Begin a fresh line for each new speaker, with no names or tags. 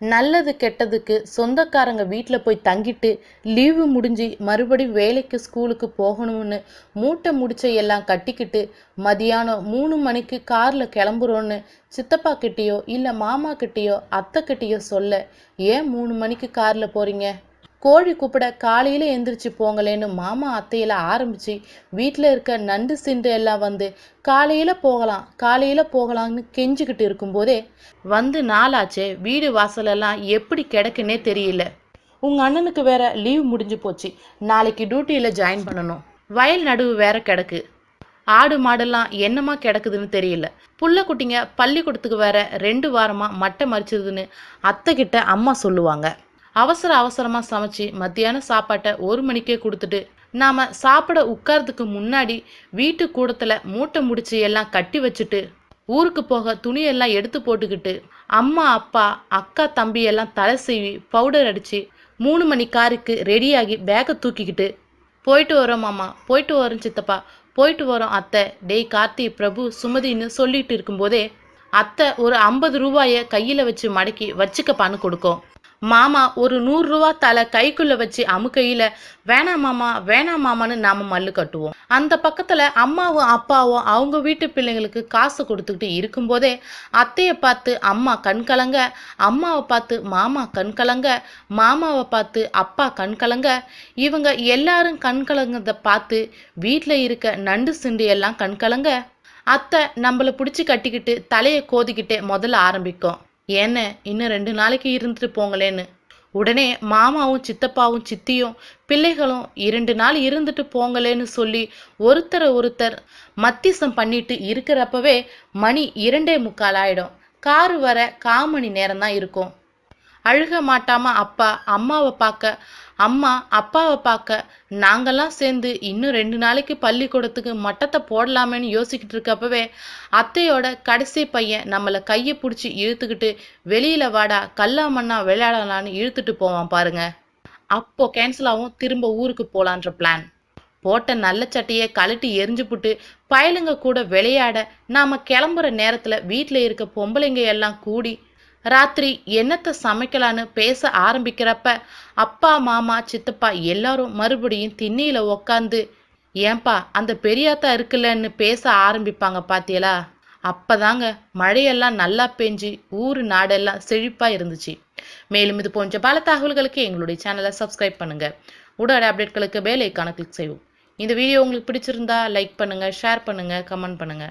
நல்லது கெட்டதுக்கு சொந்தக்காரங்க வீட்டில் போய் தங்கிட்டு லீவு முடிஞ்சு மறுபடியும் வேலைக்கு ஸ்கூலுக்கு போகணும்னு மூட்டை முடிச்ச எல்லாம் கட்டிக்கிட்டு மதியானம் மூணு மணிக்கு காரில் கிளம்புறோன்னு சித்தப்பா கிட்டேயோ இல்லை மாமா கிட்டேயோ அத்தை கிட்டேயோ சொல்ல ஏன் மூணு மணிக்கு காரில் போகிறீங்க கோழி கூப்பிட காலையில் எந்திரிச்சு போங்களேன்னு மாமா அத்தையில ஆரம்பிச்சு வீட்டில் இருக்க நண்டு சிண்டு எல்லாம் வந்து காலையில் போகலாம் காலையில் போகலாம்னு கெஞ்சிக்கிட்டு இருக்கும்போதே வந்து நாளாச்சே வீடு வாசலெல்லாம் எப்படி கிடக்குன்னே தெரியல. உங்கள் அண்ணனுக்கு வேற லீவ் முடிஞ்சு போச்சு நாளைக்கு டியூட்டியில் ஜாயின் பண்ணணும். வயல் நடுவு வேற கிடக்கு. ஆடு மாடெல்லாம் என்னமா கிடக்குதுன்னு தெரியல. புள்ள குட்டிங்க பள்ளிக்கூடத்துக்கு வேற ரெண்டு வாரமா மட்டை மறிச்சதுன்னு அத்தை கிட்ட அம்மா சொல்லுவாங்க. அவசர அவசரமாக சமைச்சு மத்தியான சாப்பாட்டை ஒரு மணிக்கே கொடுத்துட்டு நாம் சாப்பிட உட்கார்றதுக்கு முன்னாடி வீட்டு கூடத்தில் மூட்டை முடிச்சு எல்லாம் கட்டி வச்சுட்டு ஊருக்கு போக துணியெல்லாம் எடுத்து போட்டுக்கிட்டு அம்மா அப்பா அக்கா தம்பி எல்லாம் தலை சீவி பவுடர் அடித்து மூணு மணி காருக்கு ரெடியாகி பேக்கை தூக்கிக்கிட்டு போயிட்டு வரோம் மாமா போயிட்டு வரோம் சித்தப்பா போயிட்டு வரோம் அத்தை. டேய் கார்த்தி பிரபு சுமதின்னு சொல்லிட்டு இருக்கும்போதே அத்தை ஒரு ஐம்பது ரூபாயை கையில் வச்சு மடக்கி வச்சுக்கப்பான்னு கொடுக்கும். மாமா ஒரு நூறுரூவா தலை கைக்குள்ள வச்சு அமுக்கையில வேணாம் மாமா வேணாம் மாமான்னு நாம மல்லு கட்டுவோம். அந்த பக்கத்துல அம்மாவும் அப்பாவும் அவங்க வீட்டு பிள்ளைங்களுக்கு காசு கொடுத்துக்கிட்டு இருக்கும்போதே அத்தையை பார்த்து அம்மா கண் கலங்க அம்மாவை பார்த்து மாமா கண் கலங்க மாமாவை பார்த்து அப்பா கண் கலங்க. இவங்க எல்லாரும் கண் பார்த்து வீட்டில் இருக்க நண்டு சிண்டு எல்லாம் கண் கலங்க. அத்தை நம்மளை பிடிச்சி கட்டிக்கிட்டு தலையை கோதிக்கிட்டே முதல்ல ஆரம்பிக்கும். என்ன இன்னும் ரெண்டு நாளைக்கு இருந்துட்டு போங்களேன்னு. உடனே மாமாவும் சித்தப்பாவும் சித்தியும் பிள்ளைகளும் இரண்டு நாள் இருந்துட்டு போங்களேன்னு சொல்லி ஒருத்தரை ஒருத்தர் மத்தியசம் பண்ணிட்டு இருக்கிறப்பவே மணி இரண்டே முக்கால் ஆயிடும். காரு வர காமணி நேரம் தான் இருக்கும். அழுக மாட்டாம அப்பா அம்மாவை பார்க்க. அம்மா அப்பாவை பார்க்க. நாங்கள்லாம் சேர்ந்து இன்னும் ரெண்டு நாளைக்கு பள்ளிக்கூடத்துக்கு மட்டத்தை போடலாமேன்னு யோசிக்கிட்டு இருக்கப்பவே அத்தையோட கடைசி பையன் நம்மளை கையை பிடிச்சி இழுத்துக்கிட்டு வெளியில் வாடா கல்லா மண்ணா விளையாடலான்னு இழுத்துட்டு போவான் பாருங்க. அப்போ கேன்சல் ஆகும் திரும்ப ஊருக்கு போகலான்ற பிளான் போட்ட நல்ல சட்டையை கழட்டி எரிஞ்சு புட்டு பயலுங்க கூட விளையாட நாம் கிளம்புற நேரத்தில் வீட்டில் இருக்க பொம்பளைங்க எல்லாம் கூடி ராத்திரி என்னத்தை சமைக்கலான்னு பேச ஆரம்பிக்கிறப்ப அப்பா மாமா சித்தப்பா எல்லாரும் மறுபடியும் திண்ணியில் உக்காந்து ஏன்பா அந்த பெரியாத்தா இருக்குல்லன்னு பேச ஆரம்பிப்பாங்க பாத்தியலா? அப்பதாங்க மழையெல்லாம் நல்லா பெஞ்சு ஊர் நாடெல்லாம் செழிப்பா இருந்துச்சு. மேலும் இது போன்ற பல தகவல்களுக்கு எங்களுடைய சேனலை சப்ஸ்கிரைப் பண்ணுங்க. உடனடி அப்டேட்களுக்கு பெல் ஐக்கானை கிளிக் செய்வோம் இந்த வீடியோ உங்களுக்கு பிடிச்சிருந்தா லைக் பண்ணுங்க ஷேர் பண்ணுங்க கமெண்ட் பண்ணுங்க.